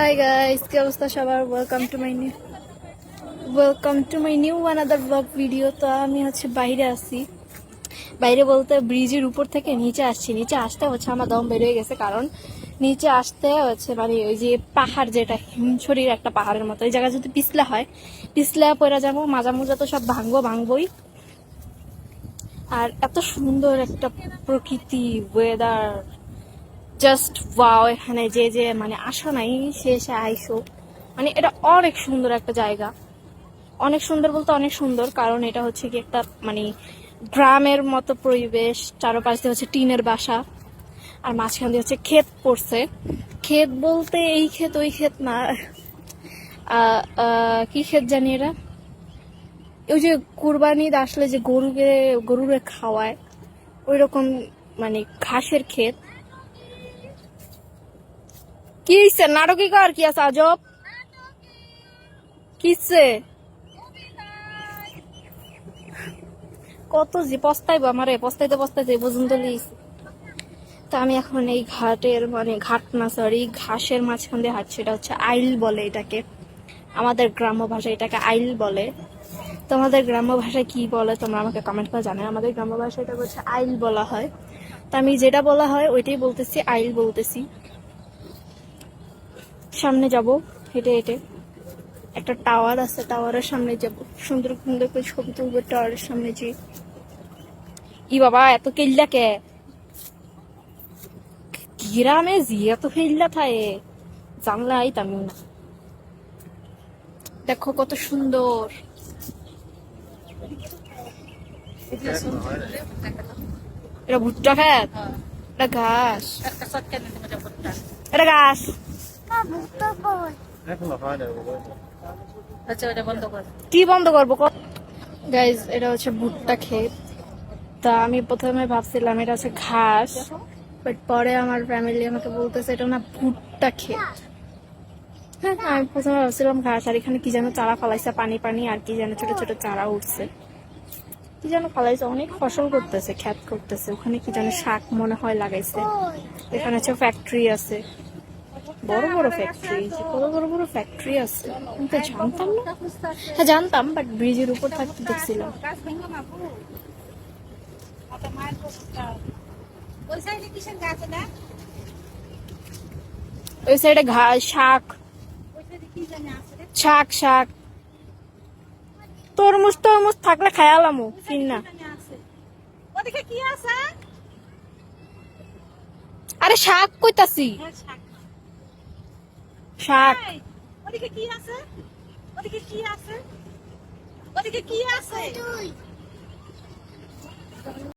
Hi guys কি অবস্থা সবার welcome to my new welcome to my new one other blog video তো আমি হচ্ছে বাইরে আসছি বাইরে বলতে ব্রিজের উপর থেকে নিচে আসছি। নিচে আসতে হচ্ছে, আমার দম বেরিয়ে গেছে, কারণ নিচে আসতে হচ্ছে মানে ওই যে পাহাড় যেটা, হিমছড়ির একটা পাহাড়ের মতো। এই জায়গা যদি পিছলা হয়, পিছলা পরে যাব মাজা মোজা তো সব ভাঙবো, ভাঙবোই। আর এত সুন্দর একটা প্রকৃতি ওয়েদার জাস্ট ওয়াও এখানে যে যে মানে আসো নাই সে এসে আইসো। মানে এটা অনেক সুন্দর একটা জায়গা। অনেক সুন্দর বলতে অনেক সুন্দর, কারণ এটা হচ্ছে কি একটা মানে গ্রামের মতো পরিবেশ, চারপাশ দিয়ে হচ্ছে টিনের বাসা, আর মাঝখান দিয়ে হচ্ছে ক্ষেত পড়ছে। ক্ষেত বলতে এই ক্ষেত, ওই ক্ষেত না। কি ক্ষেত জানি এরা ওই যে কুরবানি আসলে যে গরুকে, গরুরে খাওয়ায় ওই রকম মানে ঘাসের ক্ষেত। কি নাটকি কর কি আছে আজব? কিসে কত যে পস্তাইব আমারে, পস্তাইতে পস্তাইতে পর্যন্ত লিয়েছে তো আমি এখন এই ঘাটের মানে ঘাট না সরি ঘাসের মাঝখান দিয়ে হাঁটছি। এটা হচ্ছে আইল বলে এটাকে। আমাদের গ্রাম্য ভাষায় এটাকে আইল বলে। তোমাদের গ্রাম্য ভাষায় কি বলে তোমরা আমাকে কমেন্ট করে জানাও। আমাদের গ্রাম্য ভাষায় এটা হচ্ছে আইল বলা হয়। তো আমি যেটা বলা হয়, ওইটাই বলতেছি, আইল বলতেছি। সামনে যাব হেঁটে হেঁটে। একটা টাওয়ার আছে টাওয়ারের সামনে যাব। সুন্দর সুন্দর করে ছবি তুলবো টাওয়ারের সামনে যে ই বাবা এত কেল্লা কে? গ্রামে জি এত কেল্লা থাকে জানলে আইতাম না। দেখো কত সুন্দর। এটা ভুট্টা খেত এটা ঘাস। এটা ঘাস। ভুট্টা ক্ষেত। তা আমি প্রথমে ভাবছিলাম, এটা হচ্ছে ঘাস পরে আমার ফ্যামিলি আমাকে বলতেছে এটা না ভুট্টা ক্ষেত। হ্যাঁ আমি প্রথমে ভাবছিলাম ঘাস, আর এখানে কি যেন চারা ফালাইছে, পানি পানি, আর কি যেন ছোট ছোট চারা উঠছে। কি যেন ফালাইছে, অনেক ফসল করতেছে খ্যাত করতেছে। ওখানে কি যেন শাক মনে হয় লাগাইছে। এখানে হচ্ছে ফ্যাক্টরি আছে। বড় বড় ফ্যাক্টরি কত বড় বড় ফ্যাক্টরি আছে আমি তো জানতাম না। হ্যাঁ জানতাম বাট ব্রিজের উপর থাকতে দেখছিলাম। ওই সাইডে ঘাস শাক। শাক শাক। তরমুজ তরমুজ থাকলে খায়ালামু কিন। আরে শাক কইতাছি। হ্যাঁ শাক শাক। ওদিকে কি আছে? ওদিকে কি আছে? ওদিকে কি আছে?